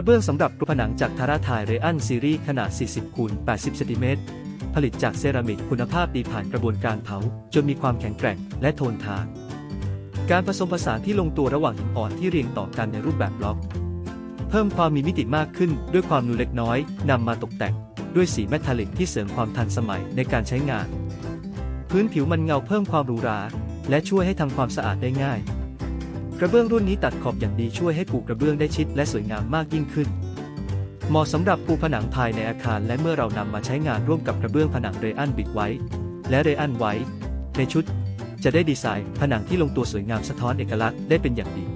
ระเบื้องสำหรับรูปผนังจากทาราไทยเรอันซีรีส์ขนาด 40คูณ80เซนติเมตร ผลิตจากเซรามิกคุณภาพดีผ่านกระบวนการเผา จนมีความแข็งแกร่งและโทนทาน การผสมผสานที่ลงตัวระหว่างหินอ่อนที่เรียงต่อกันในรูปแบบบล็อก เพิ่มความมีมิติมากขึ้นด้วยความนูเล็กน้อยนำมาตกแต่ง ด้วยสีเมทัลลิกที่เสริมความทันสมัยในการใช้งาน พื้นผิวมันเงาเพิ่มความหรูหราและช่วยให้ทำความสะอาดได้ง่าย กระเบื้องรุ่นนี้ตัดขอบอย่างดีช่วยให้ปูกระเบื้องได้ชิดและสวยงามมากยิ่งขึ้น เหมาะสำหรับปูผนังภายในอาคารและเมื่อเรานำมาใช้งานร่วมกับกระเบื้องผนังเรอันบิดไว้ และเรอันไว้ ในชุด จะได้ดีไซน์ผนังที่ลงตัวสวยงามสะท้อนเอกลักษณ์ได้เป็นอย่างดี